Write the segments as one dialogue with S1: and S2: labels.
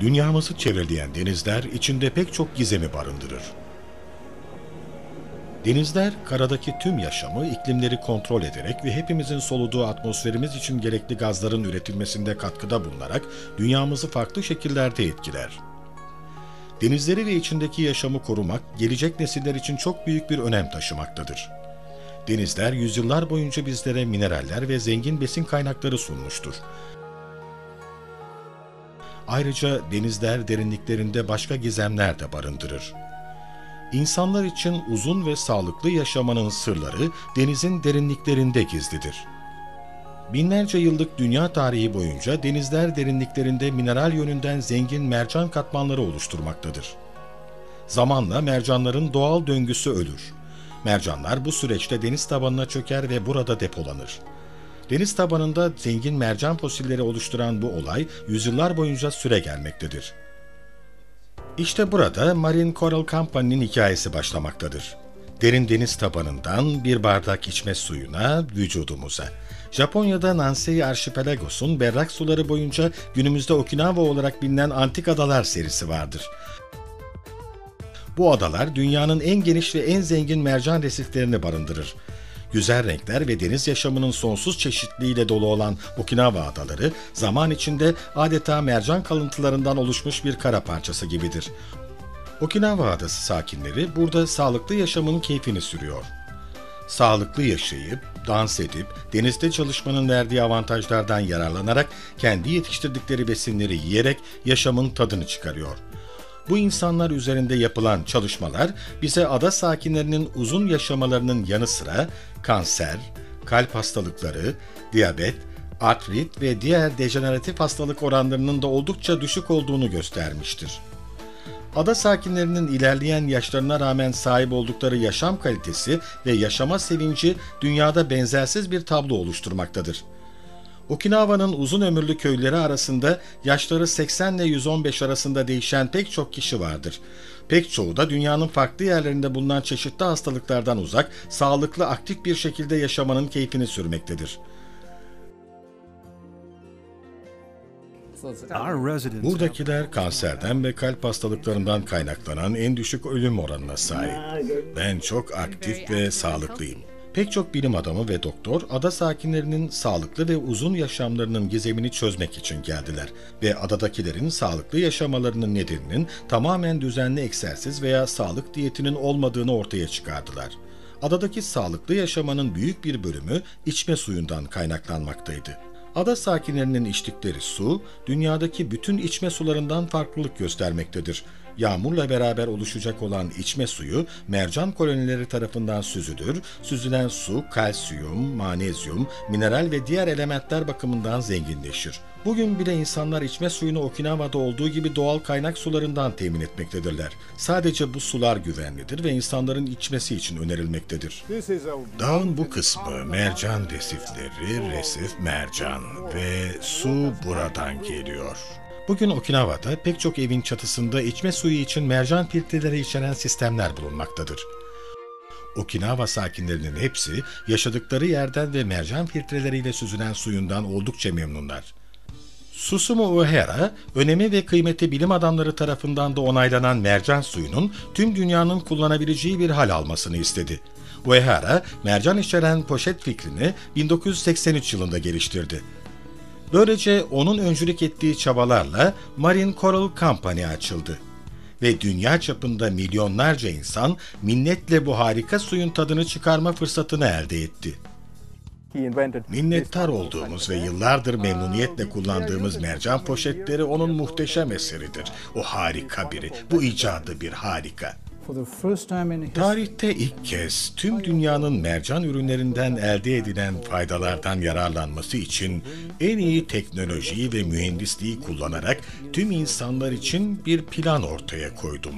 S1: Dünyamızı çevreleyen denizler içinde pek çok gizemi barındırır. Denizler, karadaki tüm yaşamı, iklimleri kontrol ederek ve hepimizin soluduğu atmosferimiz için gerekli gazların üretilmesinde katkıda bulunarak dünyamızı farklı şekillerde etkiler. Denizleri ve içindeki yaşamı korumak, gelecek nesiller için çok büyük bir önem taşımaktadır. Denizler yüzyıllar boyunca bizlere mineraller ve zengin besin kaynakları sunmuştur. Ayrıca denizler derinliklerinde başka gizemler de barındırır. İnsanlar için uzun ve sağlıklı yaşamanın sırları denizin derinliklerinde gizlidir. Binlerce yıllık dünya tarihi boyunca denizler derinliklerinde mineral yönünden zengin mercan katmanları oluşturmaktadır. Zamanla mercanların doğal döngüsü ölür. Mercanlar bu süreçte deniz tabanına çöker ve burada depolanır. Deniz tabanında zengin mercan fosilleri oluşturan bu olay yüzyıllar boyunca süre gelmektedir. İşte burada Marine Coral Company'nin hikayesi başlamaktadır. Derin deniz tabanından bir bardak içme suyuna, vücudumuza. Japonya'da Nansei Arşipelagos'un berrak suları boyunca günümüzde Okinawa olarak bilinen antik adalar serisi vardır. Bu adalar dünyanın en geniş ve en zengin mercan resiflerini barındırır. Güzel renkler ve deniz yaşamının sonsuz çeşitliliğiyle dolu olan Okinawa adaları zaman içinde adeta mercan kalıntılarından oluşmuş bir kara parçası gibidir. Okinawa adası sakinleri burada sağlıklı yaşamın keyfini sürüyor. Sağlıklı yaşayıp, dans edip, denizde çalışmanın verdiği avantajlardan yararlanarak kendi yetiştirdikleri besinleri yiyerek yaşamın tadını çıkarıyor. Bu insanlar üzerinde yapılan çalışmalar bize ada sakinlerinin uzun yaşamalarının yanı sıra kanser, kalp hastalıkları, diyabet, artrit ve diğer dejeneratif hastalık oranlarının da oldukça düşük olduğunu göstermiştir. Ada sakinlerinin ilerleyen yaşlarına rağmen sahip oldukları yaşam kalitesi ve yaşama sevinci dünyada benzersiz bir tablo oluşturmaktadır. Okinawa'nın uzun ömürlü köyleri arasında yaşları 80 ile 115 arasında değişen pek çok kişi vardır. Pek çoğu da dünyanın farklı yerlerinde bulunan çeşitli hastalıklardan uzak, sağlıklı, aktif bir şekilde yaşamanın keyfini sürmektedir. Buradakiler kanserden ve kalp hastalıklarından kaynaklanan en düşük ölüm oranına sahip. Ben çok aktif ve sağlıklıyım. Pek çok bilim adamı ve doktor ada sakinlerinin sağlıklı ve uzun yaşamlarının gizemini çözmek için geldiler ve adadakilerin sağlıklı yaşamalarının nedeninin tamamen düzenli egzersiz veya sağlık diyetinin olmadığını ortaya çıkardılar. Adadaki sağlıklı yaşamanın büyük bir bölümü içme suyundan kaynaklanmaktaydı. Ada sakinlerinin içtikleri su, dünyadaki bütün içme sularından farklılık göstermektedir. Yağmurla beraber oluşacak olan içme suyu mercan kolonileri tarafından süzülür. Süzülen su kalsiyum, manezyum, mineral ve diğer elementler bakımından zenginleşir. Bugün bile insanlar içme suyunu Okinawa'da olduğu gibi doğal kaynak sularından temin etmektedirler. Sadece bu sular güvenlidir ve insanların içmesi için önerilmektedir. Dağın bu kısmı mercan resifleri, resif mercan ve su buradan geliyor. Bugün Okinawa'da pek çok evin çatısında içme suyu için mercan filtreleri içeren sistemler bulunmaktadır. Okinawa sakinlerinin hepsi yaşadıkları yerden ve mercan filtreleriyle süzülen suyundan oldukça memnunlar. Susumu O'Hara, önemi ve kıymeti bilim adamları tarafından da onaylanan mercan suyunun tüm dünyanın kullanabileceği bir hal almasını istedi. O'Hara, mercan içeren poşet fikrini 1983 yılında geliştirdi. Böylece onun öncülük ettiği çabalarla Marine Coral Company açıldı. Ve dünya çapında milyonlarca insan minnetle bu harika suyun tadını çıkarma fırsatını elde etti. Minnettar olduğumuz ve yıllardır memnuniyetle kullandığımız mercan poşetleri onun muhteşem eseridir. O harika biri, bu icadı bir harika. Tarihte ilk kez tüm dünyanın mercan ürünlerinden elde edilen faydalardan yararlanması için en iyi teknolojiyi ve mühendisliği kullanarak tüm insanlar için bir plan ortaya koydum.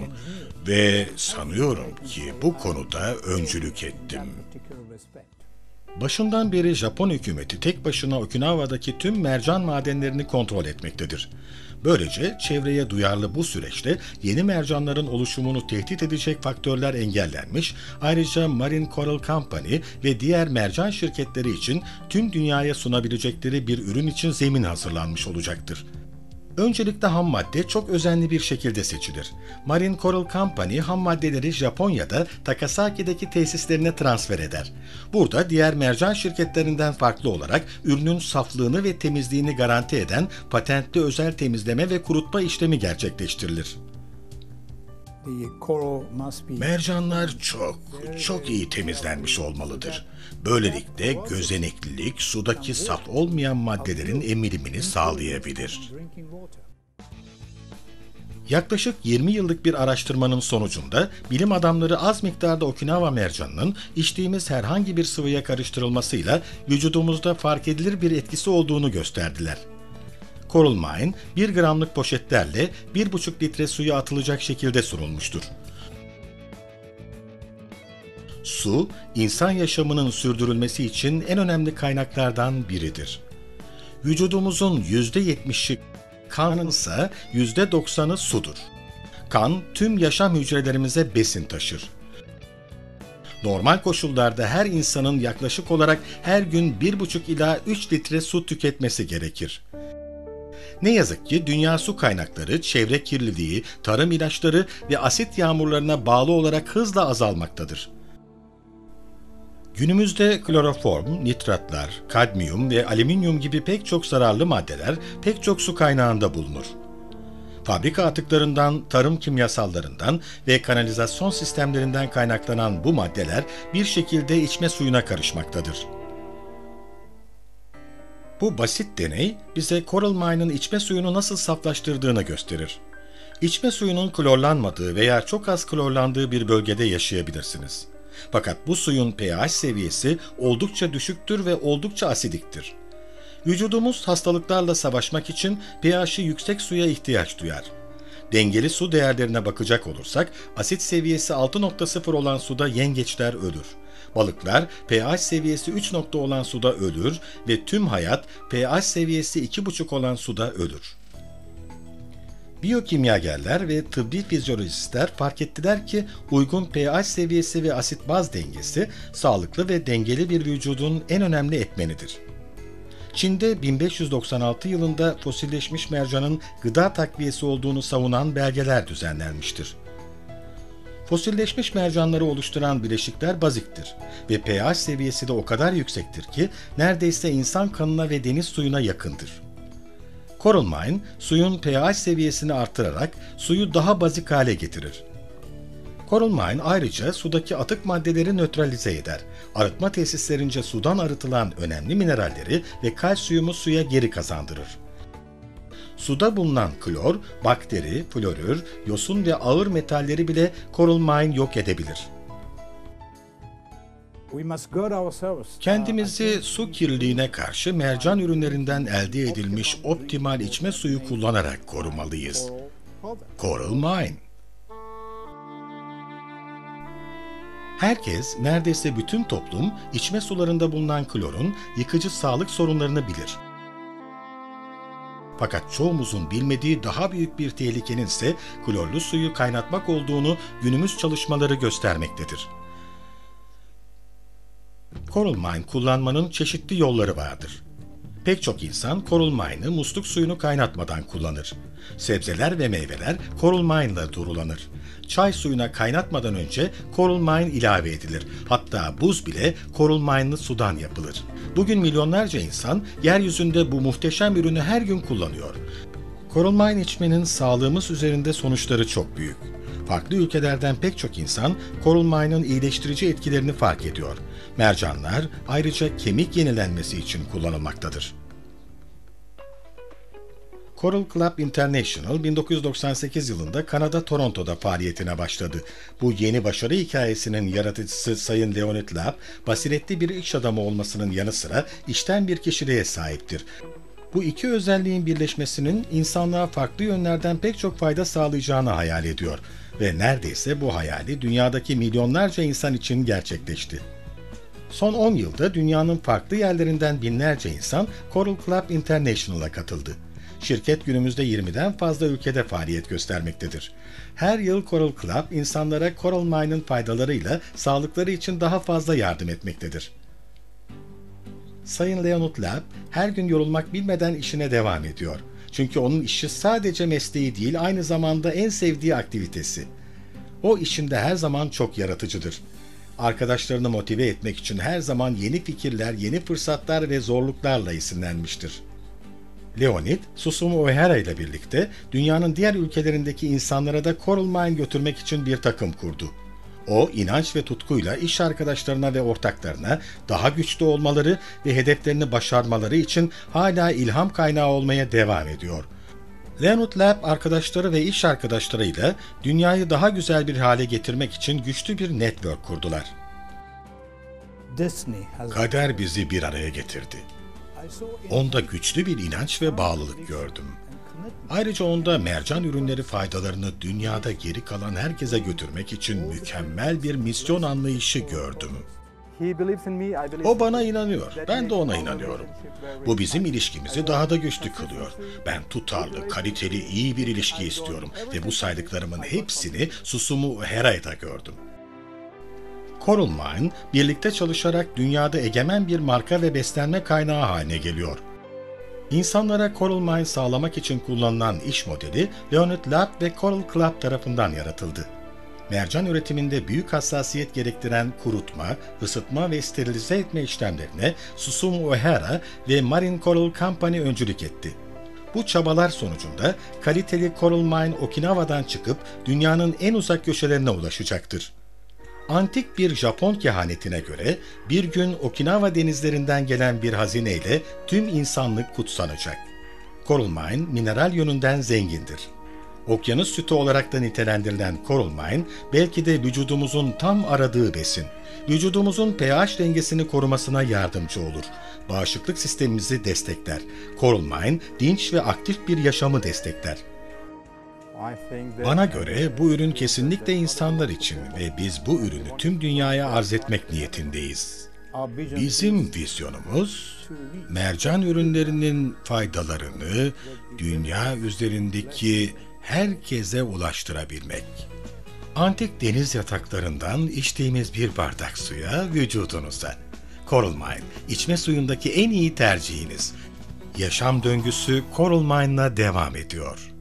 S1: Ve sanıyorum ki bu konuda öncülük ettim. Başından beri Japon hükümeti tek başına Okinawa'daki tüm mercan madenlerini kontrol etmektedir. Böylece çevreye duyarlı bu süreçte yeni mercanların oluşumunu tehdit edecek faktörler engellenmiş, ayrıca Marine Coral Company ve diğer mercan şirketleri için tüm dünyaya sunabilecekleri bir ürün için zemin hazırlanmış olacaktır. Öncelikle ham madde çok özenli bir şekilde seçilir. Marine Coral Company ham maddeleri Japonya'da Takasaki'deki tesislerine transfer eder. Burada diğer mercan şirketlerinden farklı olarak ürünün saflığını ve temizliğini garanti eden patentli özel temizleme ve kurutma işlemi gerçekleştirilir. Mercanlar çok, çok iyi temizlenmiş olmalıdır. Böylelikle gözeneklilik sudaki saf olmayan maddelerin emilimini sağlayabilir. Yaklaşık 20 yıllık bir araştırmanın sonucunda bilim adamları az miktarda Okinawa mercanının içtiğimiz herhangi bir sıvıya karıştırılmasıyla vücudumuzda fark edilir bir etkisi olduğunu gösterdiler. Mine 1 gramlık poşetlerle 1,5 litre suya atılacak şekilde sunulmuştur. Su, insan yaşamının sürdürülmesi için en önemli kaynaklardan biridir. Vücudumuzun %70'i kanın ise %90'ı sudur. Kan tüm yaşam hücrelerimize besin taşır. Normal koşullarda her insanın yaklaşık olarak her gün 1,5 ila 3 litre su tüketmesi gerekir. Ne yazık ki dünya su kaynakları, çevre kirliliği, tarım ilaçları ve asit yağmurlarına bağlı olarak hızla azalmaktadır. Günümüzde kloroform, nitratlar, kadmiyum ve alüminyum gibi pek çok zararlı maddeler pek çok su kaynağında bulunur. Fabrika atıklarından, tarım kimyasallarından ve kanalizasyon sistemlerinden kaynaklanan bu maddeler bir şekilde içme suyuna karışmaktadır. Bu basit deney bize Coral Mine'ın içme suyunu nasıl saflaştırdığını gösterir. İçme suyunun klorlanmadığı veya çok az klorlandığı bir bölgede yaşayabilirsiniz. Fakat bu suyun pH seviyesi oldukça düşüktür ve oldukça asidiktir. Vücudumuz hastalıklarla savaşmak için pH'i yüksek suya ihtiyaç duyar. Dengeli su değerlerine bakacak olursak asit seviyesi 6.0 olan suda yengeçler ölür. Balıklar pH seviyesi 3 nokta olan suda ölür ve tüm hayat pH seviyesi 2,5 olan suda ölür. Biyokimyagerler ve tıbbi fizyolojistler fark ettiler ki uygun pH seviyesi ve asit baz dengesi sağlıklı ve dengeli bir vücudun en önemli etmenidir. Çin'de 1596 yılında fosilleşmiş mercanın gıda takviyesi olduğunu savunan belgeler düzenlenmiştir. Fosilleşmiş mercanları oluşturan bileşikler baziktir ve pH seviyesi de o kadar yüksektir ki neredeyse insan kanına ve deniz suyuna yakındır. Coral Mine, suyun pH seviyesini artırarak suyu daha bazik hale getirir. Coral Mine ayrıca sudaki atık maddeleri nötralize eder. Arıtma tesislerince sudan arıtılan önemli mineralleri ve kalsiyumu suya geri kazandırır. Suda bulunan klor, bakteri, florür, yosun ve ağır metalleri bile Coral Mine yok edebilir. Kendimizi su kirliliğine karşı mercan ürünlerinden elde edilmiş optimal içme suyu kullanarak korumalıyız. Coral Mine Herkes, neredeyse bütün toplum içme sularında bulunan klorun yıkıcı sağlık sorunlarını bilir. Fakat çoğumuzun bilmediği daha büyük bir tehlikenin ise klorlu suyu kaynatmak olduğunu günümüz çalışmaları göstermektedir. Coral Mine kullanmanın çeşitli yolları vardır. Pek çok insan Mine'ı musluk suyunu kaynatmadan kullanır. Sebzeler ve meyveler ile durulanır. Çay suyuna kaynatmadan önce Mine ilave edilir. Hatta buz bile Coral Mine'lı sudan yapılır. Bugün milyonlarca insan yeryüzünde bu muhteşem ürünü her gün kullanıyor. Mine içmenin sağlığımız üzerinde sonuçları çok büyük. Farklı ülkelerden pek çok insan Mine'ın iyileştirici etkilerini fark ediyor. Mercanlar ayrıca kemik yenilenmesi için kullanılmaktadır. Coral Club International 1998 yılında Kanada Toronto'da faaliyetine başladı. Bu yeni başarı hikayesinin yaratıcısı Sayın Leonid Lab, basiretli bir iş adamı olmasının yanı sıra işten bir kişiliğe sahiptir. Bu iki özelliğin birleşmesinin insanlığa farklı yönlerden pek çok fayda sağlayacağını hayal ediyor ve neredeyse bu hayali dünyadaki milyonlarca insan için gerçekleşti. Son 10 yılda dünyanın farklı yerlerinden binlerce insan Coral Club International'a katıldı. Şirket günümüzde 20'den fazla ülkede faaliyet göstermektedir. Her yıl Coral Club insanlara Coral Mine'ın faydalarıyla sağlıkları için daha fazla yardım etmektedir. Sayın Leonard Lab her gün yorulmak bilmeden işine devam ediyor. Çünkü onun işi sadece mesleği değil, aynı zamanda en sevdiği aktivitesi. O işinde her zaman çok yaratıcıdır. Arkadaşlarını motive etmek için her zaman yeni fikirler, yeni fırsatlar ve zorluklarla esinlenmiştir. Leonid, Susumu O'Hara ile birlikte dünyanın diğer ülkelerindeki insanlara da Coral Mine götürmek için bir takım kurdu. O, inanç ve tutkuyla iş arkadaşlarına ve ortaklarına daha güçlü olmaları ve hedeflerini başarmaları için hala ilham kaynağı olmaya devam ediyor. Leonard Lab arkadaşları ve iş arkadaşlarıyla dünyayı daha güzel bir hale getirmek için güçlü bir network kurdular. Kader bizi bir araya getirdi. Onda güçlü bir inanç ve bağlılık gördüm. Ayrıca onda mercan ürünleri faydalarını dünyada geri kalan herkese götürmek için mükemmel bir misyon anlayışı gördüm. O bana inanıyor, ben de ona inanıyorum. Bu bizim ilişkimizi daha da güçlü kılıyor. Ben tutarlı, kaliteli, iyi bir ilişki istiyorum ve bu saydıklarımın hepsini Susumu Hera'da gördüm. Coral Mine, birlikte çalışarak dünyada egemen bir marka ve beslenme kaynağı haline geliyor. İnsanlara Coral Mine sağlamak için kullanılan iş modeli Leonard Lab ve Coral Club tarafından yaratıldı. Mercan üretiminde büyük hassasiyet gerektiren kurutma, ısıtma ve sterilize etme işlemlerine Susumu O'Hara ve Marine Coral Company öncülük etti. Bu çabalar sonucunda kaliteli Coral Mine Okinawa'dan çıkıp dünyanın en uzak köşelerine ulaşacaktır. Antik bir Japon kehanetine göre bir gün Okinawa denizlerinden gelen bir hazineyle tüm insanlık kutsanacak. Coral Mine mineral yönünden zengindir. Okyanus sütü olarak da nitelendirilen Coral Mine belki de vücudumuzun tam aradığı besin. Vücudumuzun pH dengesini korumasına yardımcı olur. Bağışıklık sistemimizi destekler. Coral Mine dinç ve aktif bir yaşamı destekler. Bana göre bu ürün kesinlikle insanlar için ve biz bu ürünü tüm dünyaya arz etmek niyetindeyiz. Bizim vizyonumuz mercan ürünlerinin faydalarını dünya üzerindeki herkese ulaştırabilmek. Antik deniz yataklarından içtiğimiz bir bardak suya vücudunuza. Coral Mine, içme suyundaki en iyi tercihiniz. Yaşam döngüsü Coral Mine'la devam ediyor.